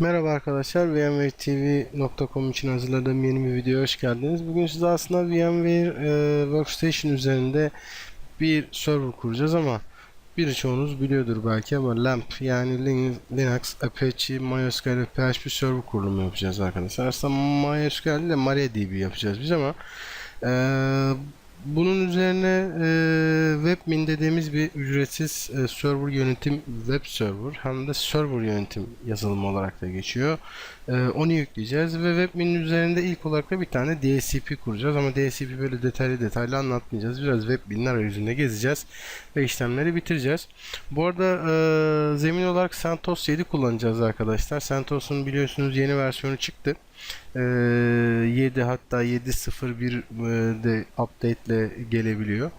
Merhaba arkadaşlar, VMwareTV.com için hazırladığım yeni bir videoya hoş geldiniz. Bugün size aslında VMware e, Workstation üzerinde bir server kuracağız ama birçoğunuz biliyordur belki ama LAMP yani Lin- Linux, Apache, MySQL ve PHP server kurulumu yapacağız arkadaşlar. Aslında MySQL ile MariaDB yapacağız biz ama e, bunun üzerine e, WebMin dediğimiz bir ücretsiz e, server yönetim web server hem de server yönetim yazılımı olarak da geçiyor. E, onu yükleyeceğiz ve WebMin'in üzerinde ilk olarak da bir tane DSCP kuracağız ama DSCP böyle detaylı detaylı anlatmayacağız. Biraz WebMin'in arayüzünde gezeceğiz ve işlemleri bitireceğiz. Bu arada e, zemin olarak CentOS 7 kullanacağız arkadaşlar. CentOS'un biliyorsunuz yeni versiyonu çıktı. Ee, 7 hatta 7.01 e, de update ile gelebiliyor.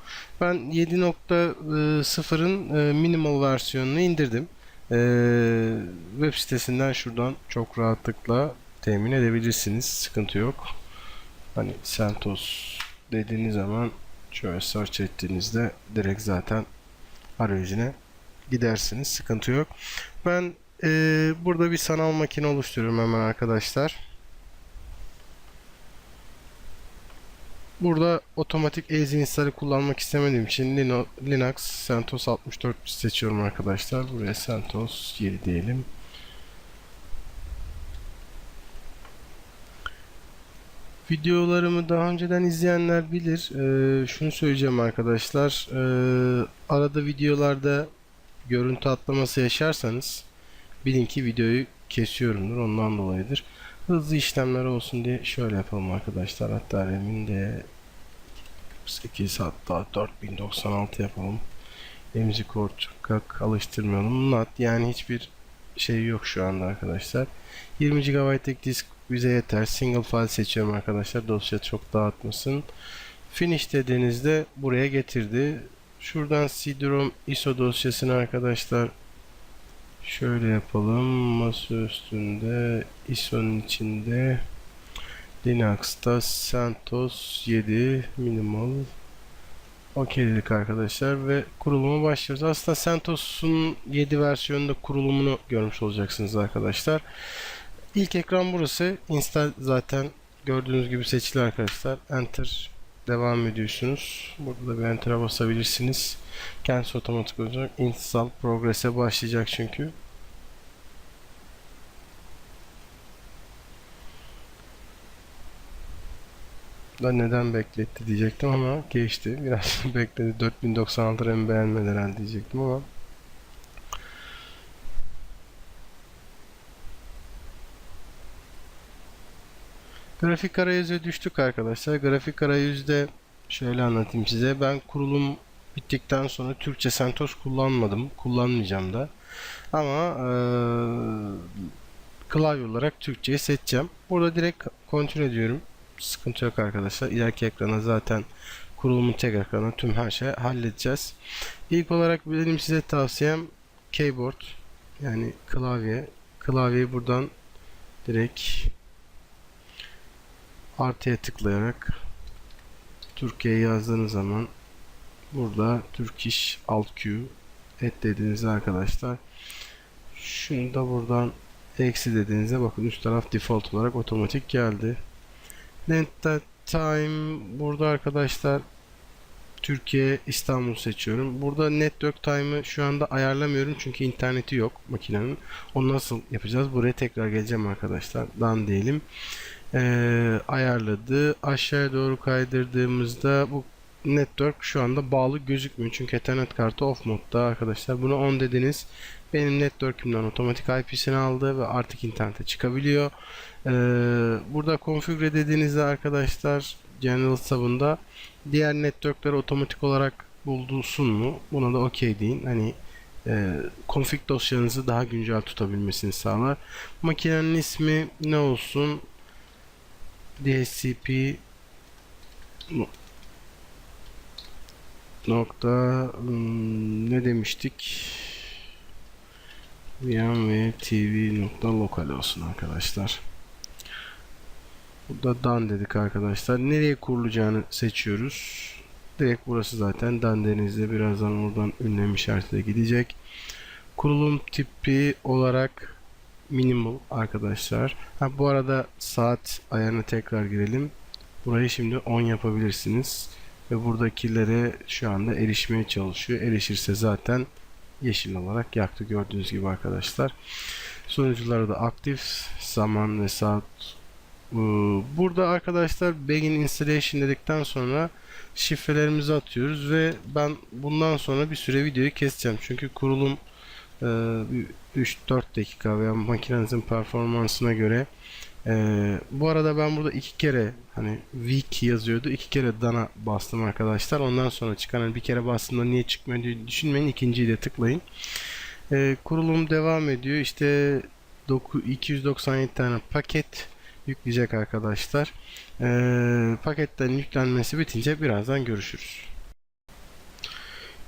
Ben 7.0'ın e, minimal versiyonunu indirdim. Ee, web sitesinden şuradan çok rahatlıkla temin edebilirsiniz. Sıkıntı yok. Hani CentOS dediğiniz zaman şöyle search ettiğinizde direkt zaten arayüzüne gidersiniz. Sıkıntı yok. Ben e, burada bir sanal makine oluşturuyorum hemen arkadaşlar. Burada otomatik easy install'i kullanmak istemediğim için Linux CentOS 64 seçiyorum arkadaşlar. Buraya CentOS 7 diyelim. Videolarımı daha önceden izleyenler bilir. Ee, şunu söyleyeceğim arkadaşlar. Ee, arada videolarda görüntü atlaması yaşarsanız bilin ki videoyu kesiyorumdur. Ondan dolayıdır. Hızlı işlemler olsun diye şöyle yapalım arkadaşlar. Hatta RAM'in de 8 hatta 4096 yapalım. Emzi korkak alıştırmayalım. NAT yani hiçbir şey yok şu anda arkadaşlar. 20 GB'lik disk bize yeter. Single file seçiyorum arkadaşlar. Dosya çok dağıtmasın. Finish dediğinizde buraya getirdi. Şuradan CD-ROM ISO dosyasını arkadaşlar şöyle yapalım. Masa üstünde ISO'nun içinde Linux'ta CentOS 7 minimal OK dedik arkadaşlar ve kuruluma başlıyoruz. Aslında CentOS'un 7 versiyonunda kurulumunu görmüş olacaksınız arkadaşlar. İlk ekran burası. Install zaten gördüğünüz gibi seçili arkadaşlar. Enter devam ediyorsunuz. Burada da bir enter'a basabilirsiniz. Kendisi otomatik olacak. Install progress'e başlayacak çünkü. da neden bekletti diyecektim ama geçti. Biraz bekledi. 4096 RAM beğenmedi herhalde diyecektim ama Grafik arayüze düştük arkadaşlar. Grafik arayüzde şöyle anlatayım size. Ben kurulum bittikten sonra Türkçe CentOS kullanmadım. Kullanmayacağım da. Ama eee klavye olarak Türkçeyi seçeceğim. Burada direkt kontrol ediyorum. Sıkıntı yok arkadaşlar. İleriki ekrana zaten kurulumun tek ekranı tüm her şeyi halledeceğiz. İlk olarak benim size tavsiyem keyboard yani klavye. Klavyeyi buradan direkt artıya tıklayarak Türkiye yazdığınız zaman burada Turkish Alt Q et dediğinizde arkadaşlar şunu da buradan eksi dediğinizde bakın üst taraf default olarak otomatik geldi. Length time burada arkadaşlar Türkiye İstanbul seçiyorum. Burada network time'ı şu anda ayarlamıyorum çünkü interneti yok makinenin. Onu nasıl yapacağız? Buraya tekrar geleceğim arkadaşlar. Dan diyelim. Ee, ayarladı. Aşağıya doğru kaydırdığımızda bu network şu anda bağlı gözükmüyor. Çünkü Ethernet kartı off modda arkadaşlar. Bunu on dediniz. Benim network'ümden otomatik IP'sini aldı ve artık internete çıkabiliyor. Ee, burada configure dediğinizde arkadaşlar General tabında diğer network'leri otomatik olarak bulduğsun mu? Buna da OK deyin. Hani e, config dosyanızı daha güncel tutabilmesini sağlar. Makinenin ismi ne olsun? DHCP no- nokta hmm, ne demiştik? VMware TV nokta lokal olsun arkadaşlar. Burada done dedik arkadaşlar. Nereye kurulacağını seçiyoruz. Direkt burası zaten done denizde birazdan oradan ünlem işareti de gidecek. Kurulum tipi olarak minimal arkadaşlar. Ha bu arada saat ayarına tekrar girelim. Burayı şimdi 10 yapabilirsiniz. Ve buradakilere şu anda erişmeye çalışıyor. Erişirse zaten yeşil olarak yaktı gördüğünüz gibi arkadaşlar. Sonucuları da aktif zaman ve saat. Ee, Burada arkadaşlar begin installation dedikten sonra şifrelerimizi atıyoruz ve ben bundan sonra bir süre videoyu keseceğim. Çünkü kurulum bir 3-4 dakika veya makinenizin performansına göre e, bu arada ben burada iki kere hani week yazıyordu. iki kere dana bastım arkadaşlar. Ondan sonra çıkan hani bir kere bastığımda niye çıkmıyor düşünmeyin. İkinciyi de tıklayın. E, kurulum devam ediyor. İşte doku- 297 tane paket yükleyecek arkadaşlar. E, paketten yüklenmesi bitince birazdan görüşürüz.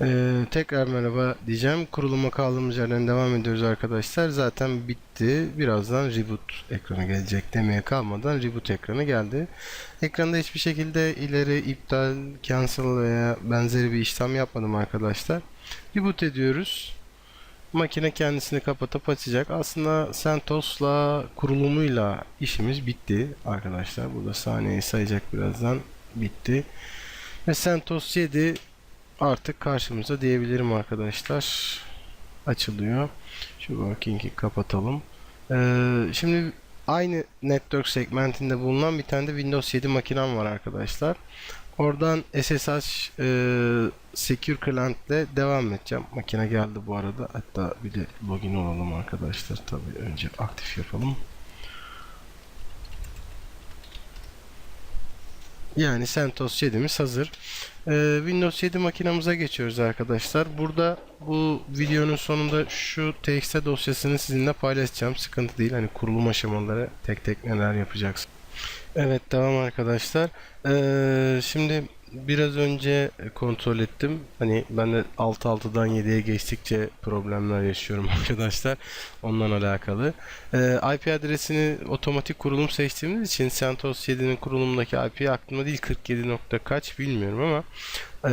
Ee, tekrar merhaba diyeceğim. Kuruluma kaldığımız yerden devam ediyoruz arkadaşlar. Zaten bitti. Birazdan reboot ekranı gelecek demeye kalmadan reboot ekranı geldi. Ekranda hiçbir şekilde ileri, iptal, cancel veya benzeri bir işlem yapmadım arkadaşlar. Reboot ediyoruz. Makine kendisini kapatıp açacak. Aslında CentOS'la kurulumuyla işimiz bitti arkadaşlar. Burada saniyeyi sayacak birazdan. Bitti. Ve CentOS 7 artık karşımıza diyebilirim arkadaşlar. Açılıyor. Şu working'i kapatalım. Ee, şimdi aynı network segmentinde bulunan bir tane de Windows 7 makinem var arkadaşlar. Oradan SSH e, Secure Client ile devam edeceğim. Makine geldi bu arada. Hatta bir de login olalım arkadaşlar. Tabii önce aktif yapalım. Yani CentOS 7'miz hazır. Ee, Windows 7 makinamıza geçiyoruz arkadaşlar. Burada bu videonun sonunda şu txt dosyasını sizinle paylaşacağım. Sıkıntı değil. Hani kurulum aşamaları tek tek neler yapacaksın. Evet devam arkadaşlar. Ee, şimdi biraz önce kontrol ettim. Hani ben de 6.6'dan 7'ye geçtikçe problemler yaşıyorum arkadaşlar. Ondan alakalı. Ee, IP adresini otomatik kurulum seçtiğimiz için CentOS 7'nin kurulumundaki IP aklımda değil 47 nokta kaç bilmiyorum ama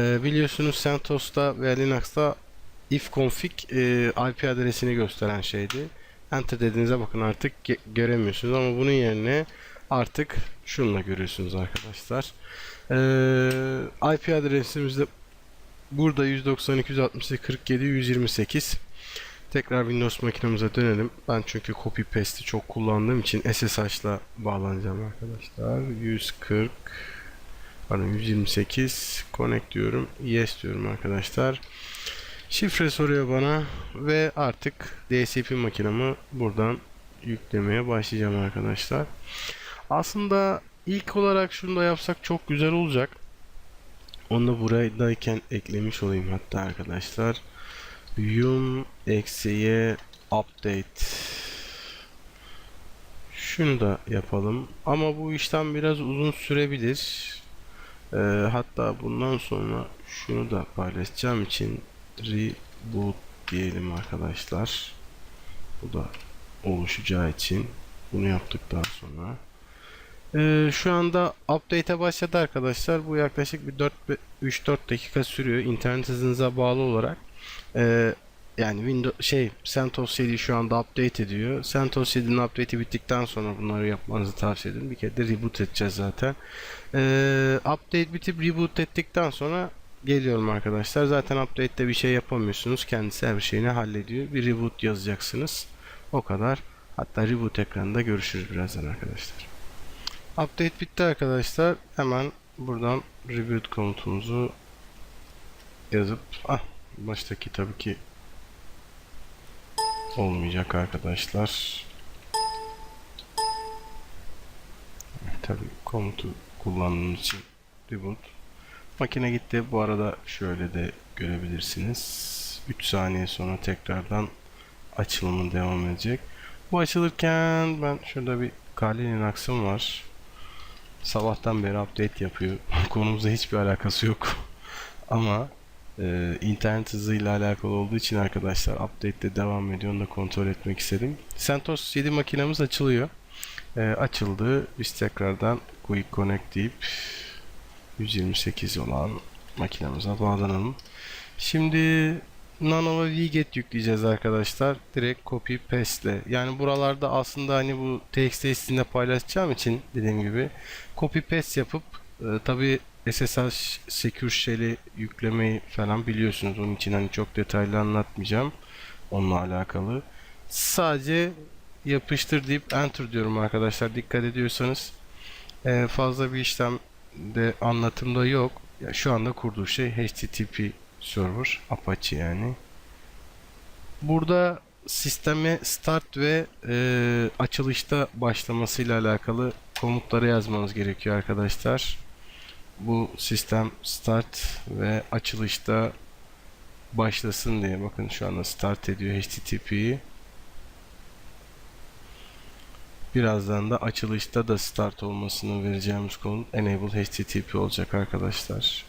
e, biliyorsunuz CentOS'ta veya Linux'ta ifconfig e, IP adresini gösteren şeydi. Enter dediğinizde bakın artık göremiyorsunuz ama bunun yerine artık şununla görüyorsunuz arkadaşlar. Ee, IP adresimiz de burada 192.168.47.128 Tekrar Windows makinemize dönelim. Ben çünkü copy paste'i çok kullandığım için SSH'la bağlanacağım arkadaşlar. 140 pardon 128 connect diyorum. Yes diyorum arkadaşlar. Şifre soruyor bana ve artık DSP makinamı buradan yüklemeye başlayacağım arkadaşlar. Aslında ilk olarak şunu da yapsak çok güzel olacak. Onu da buradayken eklemiş olayım hatta arkadaşlar. Yum eksiye update. Şunu da yapalım. Ama bu işlem biraz uzun sürebilir. Ee, hatta bundan sonra şunu da paylaşacağım için reboot diyelim arkadaşlar. Bu da oluşacağı için bunu yaptıktan sonra ee, şu anda update'e başladı arkadaşlar. Bu yaklaşık bir 4 3-4 dakika sürüyor internet hızınıza bağlı olarak. Ee, yani Windows şey CentOS 7 şu anda update ediyor. CentOS 7'nin update'i bittikten sonra bunları yapmanızı tavsiye ederim. Bir kere de reboot edeceğiz zaten. Ee, update bitip reboot ettikten sonra geliyorum arkadaşlar. Zaten update'te bir şey yapamıyorsunuz. Kendisi her şeyini hallediyor. Bir reboot yazacaksınız. O kadar. Hatta reboot ekranında görüşürüz birazdan arkadaşlar. Update bitti arkadaşlar. Hemen buradan reboot komutumuzu yazıp ah baştaki tabii ki olmayacak arkadaşlar. Tabii komutu kullandığımız için reboot. Makine gitti. Bu arada şöyle de görebilirsiniz. 3 saniye sonra tekrardan açılımı devam edecek. Bu açılırken ben şurada bir Kali Linux'ım var. Sabahtan beri update yapıyor. Konumuzla hiçbir alakası yok. Ama e, internet hızıyla alakalı olduğu için arkadaşlar update de devam ediyor. Onu da kontrol etmek istedim. CentOS 7 makinemiz açılıyor. E, açıldı. Biz tekrardan Quick Connect deyip 128 olan makinemize bağlanalım. Şimdi Nanova Wget yükleyeceğiz arkadaşlar. Direkt copy paste ile. Yani buralarda aslında hani bu TXT sizinle paylaşacağım için dediğim gibi copy paste yapıp e, tabi SSH Secure Shell'i yüklemeyi falan biliyorsunuz. Onun için hani çok detaylı anlatmayacağım. Onunla alakalı. Sadece yapıştır deyip enter diyorum arkadaşlar. Dikkat ediyorsanız e, fazla bir işlem de anlatımda yok. Ya şu anda kurduğu şey HTTP server Apache yani. Burada sisteme start ve e, açılışta başlamasıyla alakalı komutları yazmanız gerekiyor arkadaşlar. Bu sistem start ve açılışta başlasın diye bakın şu anda start ediyor HTTP'yi. Birazdan da açılışta da start olmasını vereceğimiz komut enable HTTP olacak arkadaşlar.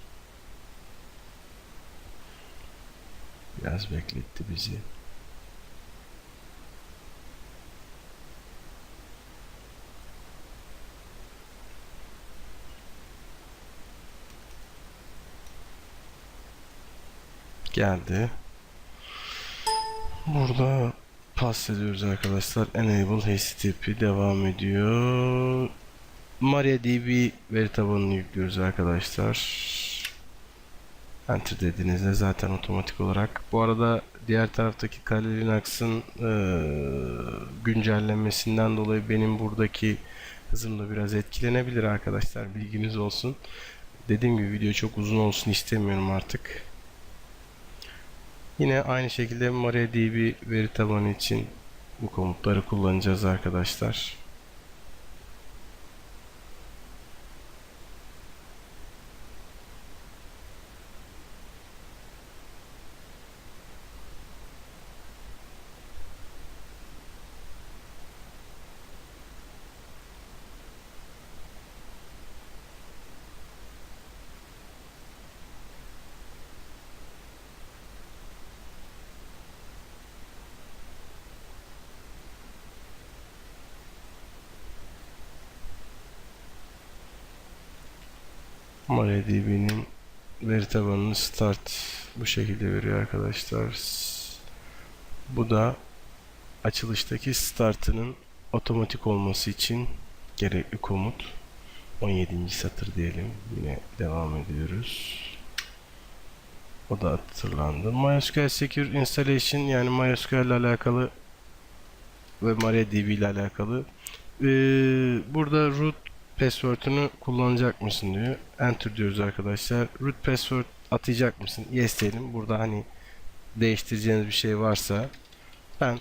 Biraz bekletti bizi. Geldi. Burada pas ediyoruz arkadaşlar. Enable HTTP devam ediyor. MariaDB veri tabanını yüklüyoruz arkadaşlar. Enter dediğinizde zaten otomatik olarak. Bu arada diğer taraftaki Kali Linux'ın e, güncellenmesinden dolayı benim buradaki hızım da biraz etkilenebilir arkadaşlar. Bilginiz olsun. Dediğim gibi video çok uzun olsun istemiyorum artık. Yine aynı şekilde MariaDB veri tabanı için bu komutları kullanacağız arkadaşlar. MariaDB'nin veri tabanını start bu şekilde veriyor arkadaşlar. Bu da açılıştaki startının otomatik olması için gerekli komut. 17. satır diyelim. Yine devam ediyoruz. O da hatırlandı. MySQL Secure Installation yani MySQL ile alakalı ve MariaDB ile alakalı. Ee, burada root password'unu kullanacak mısın diyor. Enter diyoruz arkadaşlar. Root password atayacak mısın? Yes diyelim. Burada hani değiştireceğiniz bir şey varsa ben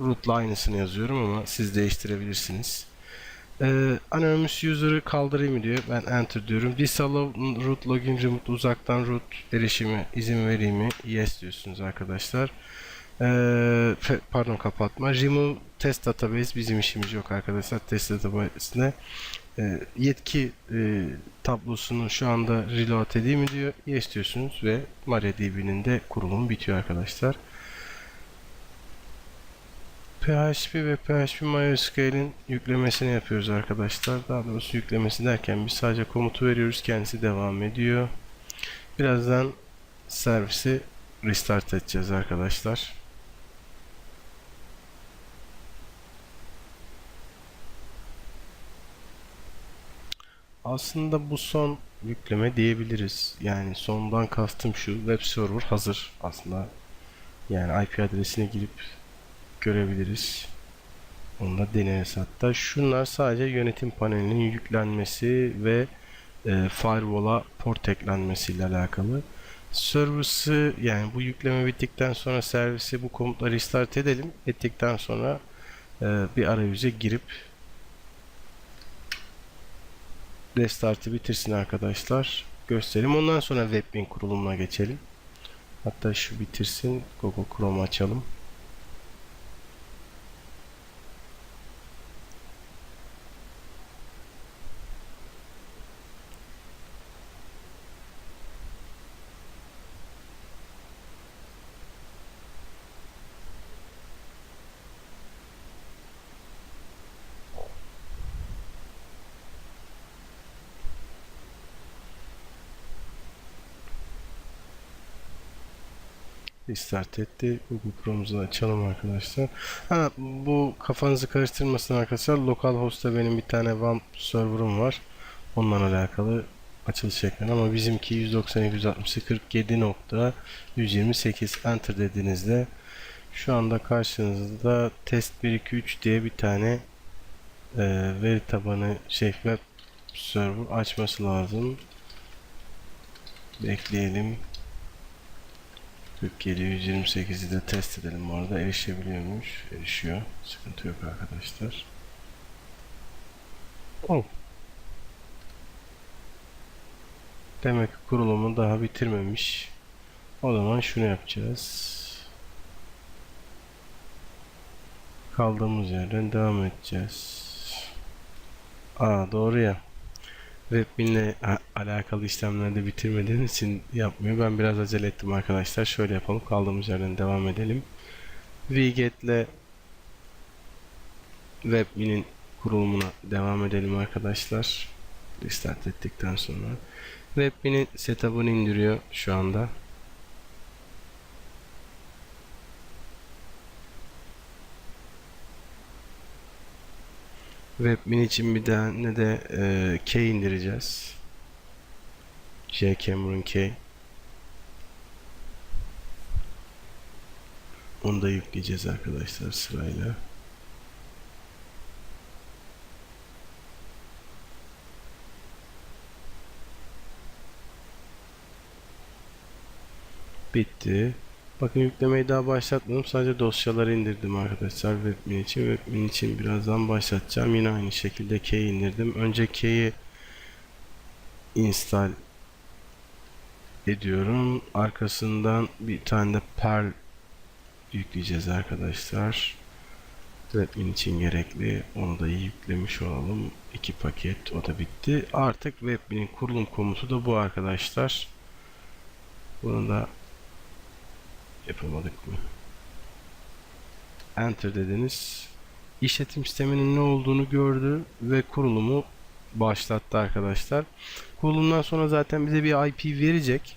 root'la aynısını yazıyorum ama siz değiştirebilirsiniz. Ee, anonymous user'ı kaldırayım diyor. Ben enter diyorum. Disallow root login remote uzaktan root erişimi izin vereyim mi? Yes diyorsunuz arkadaşlar. Ee, pardon kapatma. Remove test database bizim işimiz yok arkadaşlar. Test database'ine e, yetki e, tablosunu şu anda reload edeyim mi diyor. Yes diyorsunuz ve MariaDB'nin de kurulumu bitiyor arkadaşlar. PHP ve PHP MySQL'in yüklemesini yapıyoruz arkadaşlar. Daha doğrusu yüklemesi derken biz sadece komutu veriyoruz. Kendisi devam ediyor. Birazdan servisi restart edeceğiz arkadaşlar. Aslında bu son yükleme diyebiliriz. Yani sondan kastım şu web server hazır aslında. Yani IP adresine girip görebiliriz. Onu da deneriz hatta. Şunlar sadece yönetim panelinin yüklenmesi ve e, firewall'a port eklenmesi ile alakalı. Servisi yani bu yükleme bittikten sonra servisi bu komutları restart edelim. Ettikten sonra e, bir arayüze girip restartı bitirsin arkadaşlar. Gösterelim. Ondan sonra Webmin kurulumuna geçelim. Hatta şu bitirsin. Google Chrome açalım. Restart etti. Google Chrome'umuzu açalım arkadaşlar. Ha, bu kafanızı karıştırmasın arkadaşlar. Localhost'ta benim bir tane WAMP server'ım var. Onunla alakalı açılış ekranı ama bizimki 192.168.128 enter dediğinizde şu anda karşınızda test 123 diye bir tane e, veri tabanı şey web server açması lazım. Bekleyelim. 47 128'i de test edelim bu arada. Erişebiliyormuş. Erişiyor. Sıkıntı yok arkadaşlar. Oh. Demek ki kurulumu daha bitirmemiş. O zaman şunu yapacağız. Kaldığımız yerden devam edeceğiz. Aa doğru ya. Webmin'le a- alakalı işlemlerde bitirmediğim için yapmıyor. Ben biraz acele ettim arkadaşlar. Şöyle yapalım. Kaldığımız yerden devam edelim. Wget'le Webmin'in kurulumuna devam edelim arkadaşlar. Restart ettikten sonra. Webmin'in setup'ını indiriyor şu anda. Webmin için bir tane de e, K indireceğiz. J Cameron K. Onu da yükleyeceğiz arkadaşlar sırayla. Bitti. Bakın yüklemeyi daha başlatmadım. Sadece dosyaları indirdim arkadaşlar Webmin için. Webmin için birazdan başlatacağım. Yine aynı şekilde K indirdim. Önce K'yi install ediyorum. Arkasından bir tane de Perl yükleyeceğiz arkadaşlar. Webmin için gerekli. Onu da iyi yüklemiş olalım. İki paket. O da bitti. Artık Webmin'in kurulum komutu da bu arkadaşlar. Bunu da yapamadık mı? Enter dediniz. İşletim sisteminin ne olduğunu gördü ve kurulumu başlattı arkadaşlar. Kurulumdan sonra zaten bize bir IP verecek.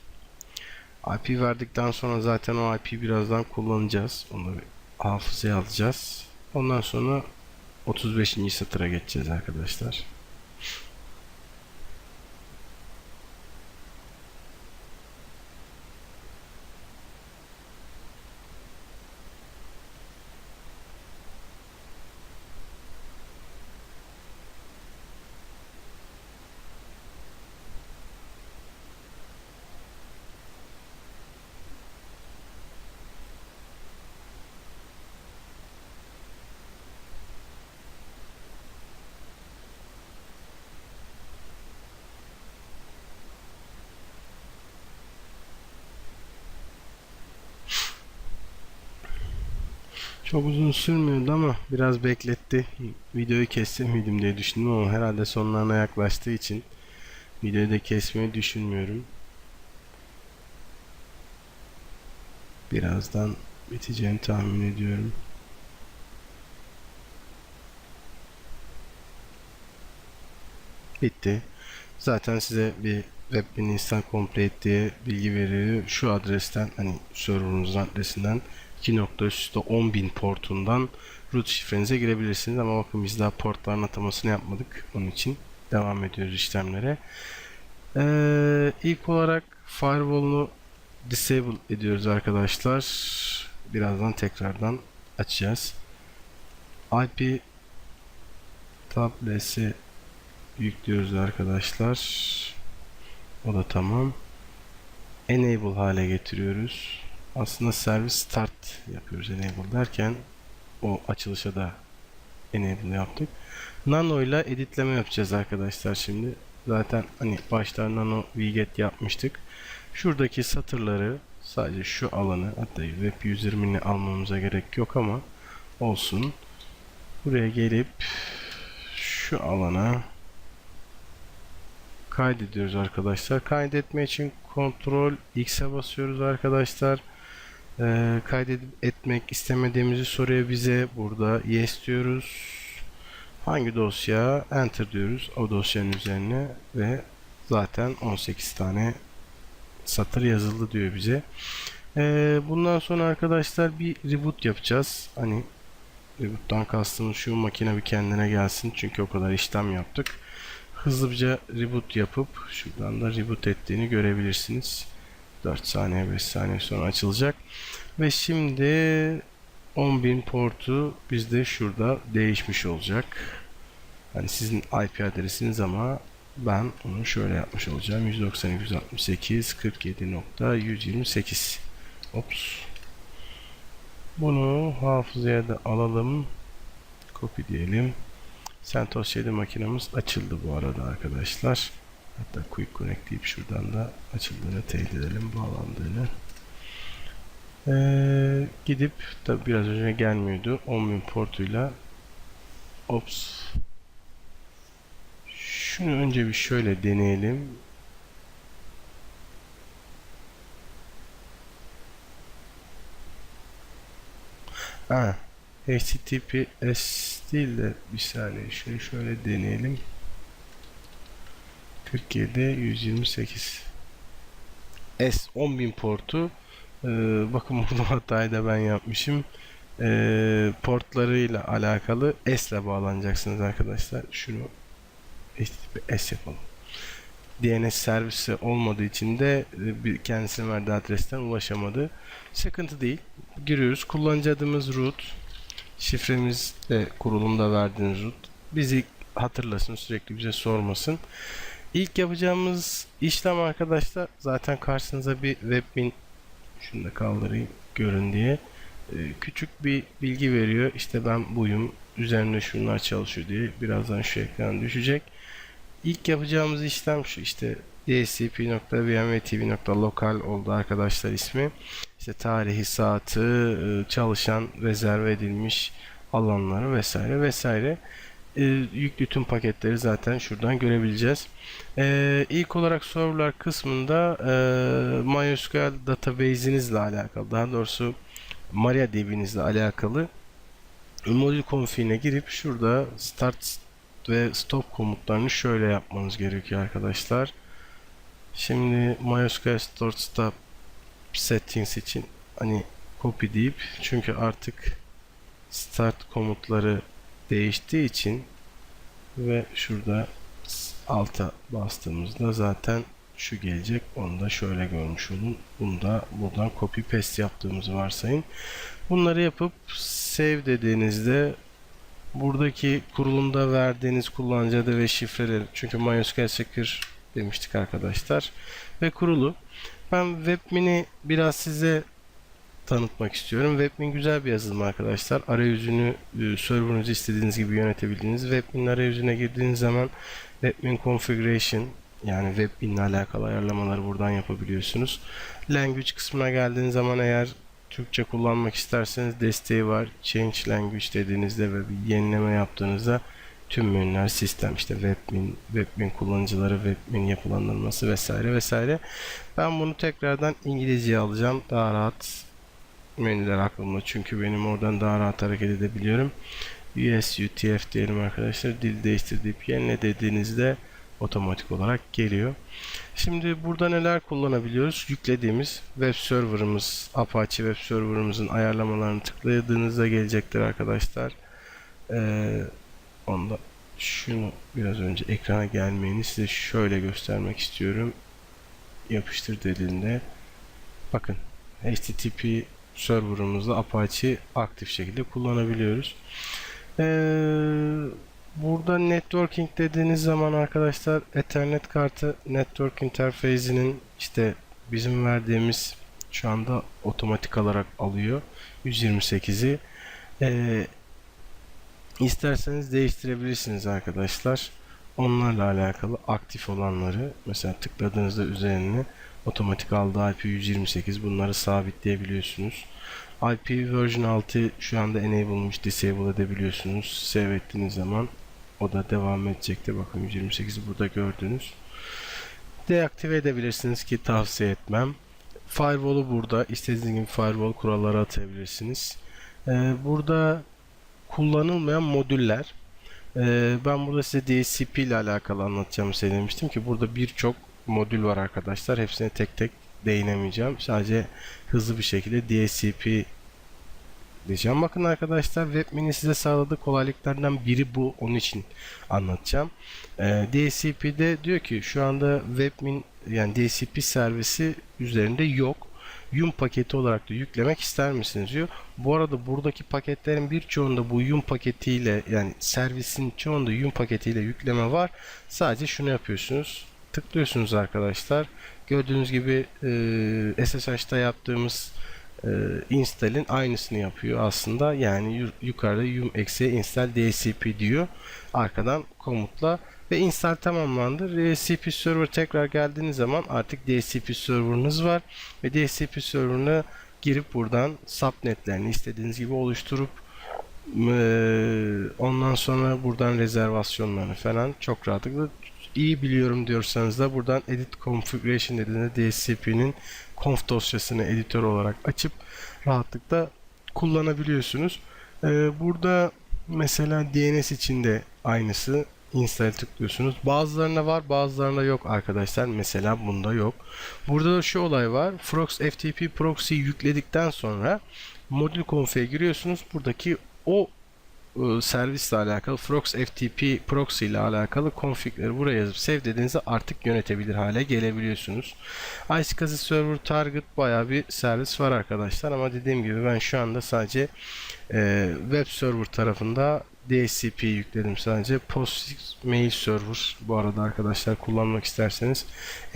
IP verdikten sonra zaten o IP birazdan kullanacağız. Onu hafızaya alacağız. Ondan sonra 35. satıra geçeceğiz arkadaşlar. Çok uzun sürmüyordu ama biraz bekletti. Videoyu kessem diye düşündüm ama herhalde sonlarına yaklaştığı için videoyu da kesmeyi düşünmüyorum. Birazdan biteceğini tahmin ediyorum. Bitti. Zaten size bir webmin install complete diye bilgi veriyor. Şu adresten hani server'ınızın adresinden 2.10.000 portundan root şifrenize girebilirsiniz ama bakın biz daha portların atamasını yapmadık. Onun için devam ediyoruz işlemlere. Ee, ilk olarak firewall'unu disable ediyoruz arkadaşlar. Birazdan tekrardan açacağız. IP tablesi yüklüyoruz arkadaşlar. O da tamam. Enable hale getiriyoruz. Aslında servis start yapıyoruz enable derken o açılışa da enable yaptık. Nano ile editleme yapacağız arkadaşlar şimdi. Zaten hani başta nano wget yapmıştık. Şuradaki satırları sadece şu alanı hatta web 120'ni almamıza gerek yok ama olsun. Buraya gelip şu alana kaydediyoruz arkadaşlar. Kaydetme için kontrol X'e basıyoruz arkadaşlar. Ee, kaydedip etmek istemediğimizi soruyor bize. Burada yes diyoruz. Hangi dosya? Enter diyoruz o dosyanın üzerine ve zaten 18 tane satır yazıldı diyor bize. Ee, bundan sonra arkadaşlar bir reboot yapacağız. Hani reboot'tan kastımız şu makine bir kendine gelsin. Çünkü o kadar işlem yaptık. Hızlıca reboot yapıp şuradan da reboot ettiğini görebilirsiniz. 4 saniye 5 saniye sonra açılacak. Ve şimdi 10.000 portu bizde şurada değişmiş olacak. Hani sizin IP adresiniz ama ben onu şöyle yapmış olacağım. 192.168.47.128 Ops. Bunu hafızaya da alalım. Copy diyelim. CentOS 7 makinamız açıldı bu arada arkadaşlar. Hatta Quick Connect deyip şuradan da açıldığını teyit edelim, bağlandığını. Ee, gidip tabi biraz önce gelmiyordu. 10.000 portuyla Ops. Şunu önce bir şöyle deneyelim. Ha, HTTPS değil de bir saniye şöyle şöyle deneyelim 47 128 S 10.000 portu ee, bakın burada hatayı da ben yapmışım. Ee, portlarıyla alakalı S ile bağlanacaksınız arkadaşlar. Şunu HTTP S yapalım. DNS servisi olmadığı için de e, kendisine verdiği adresten ulaşamadı. Sıkıntı değil. Giriyoruz. Kullanıcı adımız root. Şifremiz de kurulumda verdiğiniz root. Bizi hatırlasın. Sürekli bize sormasın. İlk yapacağımız işlem arkadaşlar zaten karşınıza bir webmin şunu da kaldırayım görün diye. Ee, küçük bir bilgi veriyor. İşte ben buyum. Üzerinde şunlar çalışıyor diye. Birazdan şu ekran düşecek. İlk yapacağımız işlem şu işte dsp.vmwtv.local oldu arkadaşlar ismi. İşte tarihi, saati, e, çalışan, rezerve edilmiş alanları vesaire vesaire. Ee, yüklü tüm paketleri zaten şuradan görebileceğiz. Ee, ilk olarak serverlar kısmında e, MySQL database'inizle alakalı, daha doğrusu MariaDB'nizle alakalı modül config'ine girip şurada start ve stop komutlarını şöyle yapmanız gerekiyor arkadaşlar. Şimdi MySQL start stop settings için hani copy deyip çünkü artık start komutları değiştiği için ve şurada alta bastığımızda zaten şu gelecek. Onu da şöyle görmüş olun. Bunu da buradan copy paste yaptığımızı varsayın. Bunları yapıp save dediğinizde buradaki kurulumda verdiğiniz kullanıcı adı ve şifreleri çünkü MySQL Secure demiştik arkadaşlar ve kurulu. Ben webmini biraz size tanıtmak istiyorum. Webmin güzel bir yazılım arkadaşlar. Arayüzünü, e, server'ınızı istediğiniz gibi yönetebildiğiniz. Webmin arayüzüne girdiğiniz zaman Webmin Configuration yani Webmin ile alakalı ayarlamaları buradan yapabiliyorsunuz. Language kısmına geldiğiniz zaman eğer Türkçe kullanmak isterseniz desteği var. Change Language dediğinizde ve bir yenileme yaptığınızda tüm menüler sistem işte webmin, webmin kullanıcıları, webmin yapılandırması vesaire vesaire. Ben bunu tekrardan İngilizceye alacağım. Daha rahat menüler aklımda çünkü benim oradan daha rahat hareket edebiliyorum. US UTF diyelim arkadaşlar. Dil değiştir deyip yenile dediğinizde otomatik olarak geliyor. Şimdi burada neler kullanabiliyoruz? Yüklediğimiz web serverımız, Apache web serverımızın ayarlamalarını tıkladığınızda gelecektir arkadaşlar. Ee, onda şunu biraz önce ekrana gelmeyeni size şöyle göstermek istiyorum. Yapıştır dediğinde bakın HTTP serverımızda Apache aktif şekilde kullanabiliyoruz. Ee, burada networking dediğiniz zaman arkadaşlar Ethernet kartı network interface'inin işte bizim verdiğimiz şu anda otomatik olarak alıyor 128'i. Ee, isterseniz değiştirebilirsiniz arkadaşlar. Onlarla alakalı aktif olanları mesela tıkladığınızda üzerine otomatik aldığı IP 128 bunları sabitleyebiliyorsunuz. IP version 6 şu anda enable'mış disable edebiliyorsunuz. Save ettiğiniz zaman o da devam edecektir. Bakın 128'i burada gördünüz. Deaktive edebilirsiniz ki tavsiye etmem. Firewall'u burada. istediğiniz gibi firewall kuralları atabilirsiniz. Ee, burada kullanılmayan modüller. Ee, ben burada size DSCP ile alakalı anlatacağımı söylemiştim ki burada birçok modül var arkadaşlar. Hepsini tek tek değinemeyeceğim. Sadece hızlı bir şekilde DSCP diyeceğim. Bakın arkadaşlar webmin'in size sağladığı kolaylıklardan biri bu. Onun için anlatacağım. Ee, DSCP'de diyor ki şu anda webmin yani DSCP servisi üzerinde yok. Yum paketi olarak da yüklemek ister misiniz diyor. Bu arada buradaki paketlerin birçoğunda bu yum paketiyle yani servisin çoğunda yum paketiyle yükleme var. Sadece şunu yapıyorsunuz. Tıklıyorsunuz arkadaşlar. Gördüğünüz gibi e, SSH'da yaptığımız e, install'in aynısını yapıyor aslında. Yani yu- yukarıda yum eksi install DSCP diyor. Arkadan komutla ve install tamamlandı. DSCP server tekrar geldiğiniz zaman artık DSCP server'ınız var ve DSCP server'ına girip buradan subnetlerini istediğiniz gibi oluşturup ondan sonra buradan rezervasyonlarını falan çok rahatlıkla iyi biliyorum diyorsanız da buradan edit configuration dediğinizde DSCP'nin conf dosyasını editör olarak açıp rahatlıkla kullanabiliyorsunuz. Eee, burada mesela DNS için de aynısı install tıklıyorsunuz. Bazılarında var, bazılarında yok arkadaşlar. Mesela bunda yok. Burada da şu olay var. Frox FTP proxy yükledikten sonra modül config'e giriyorsunuz. Buradaki o servisle alakalı Frox FTP proxy ile alakalı config'leri buraya yazıp save dediğinizde artık yönetebilir hale gelebiliyorsunuz. iSCSI Server Target bayağı bir servis var arkadaşlar ama dediğim gibi ben şu anda sadece e, web server tarafında DSCP yükledim sadece. PostFix mail server bu arada arkadaşlar kullanmak isterseniz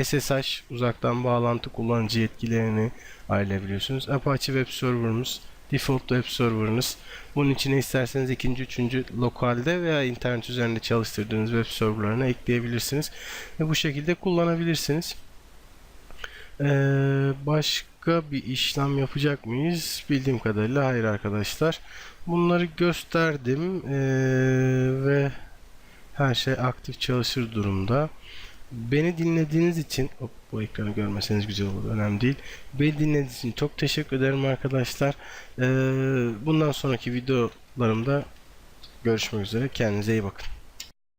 SSH uzaktan bağlantı kullanıcı yetkilerini ayarlayabiliyorsunuz. Apache web server'ımız default web server'ınız. Bunun içine isterseniz ikinci, üçüncü lokalde veya internet üzerinde çalıştırdığınız web serverlarına ekleyebilirsiniz. Ve bu şekilde kullanabilirsiniz. Ee, başka bir işlem yapacak mıyız? Bildiğim kadarıyla hayır arkadaşlar. Bunları gösterdim ee, ve her şey aktif çalışır durumda. Beni dinlediğiniz için hop, bu ekranı görmeseniz güzel olur önemli değil. Beni dinlediğiniz için çok teşekkür ederim arkadaşlar. Ee, bundan sonraki videolarımda görüşmek üzere. Kendinize iyi bakın.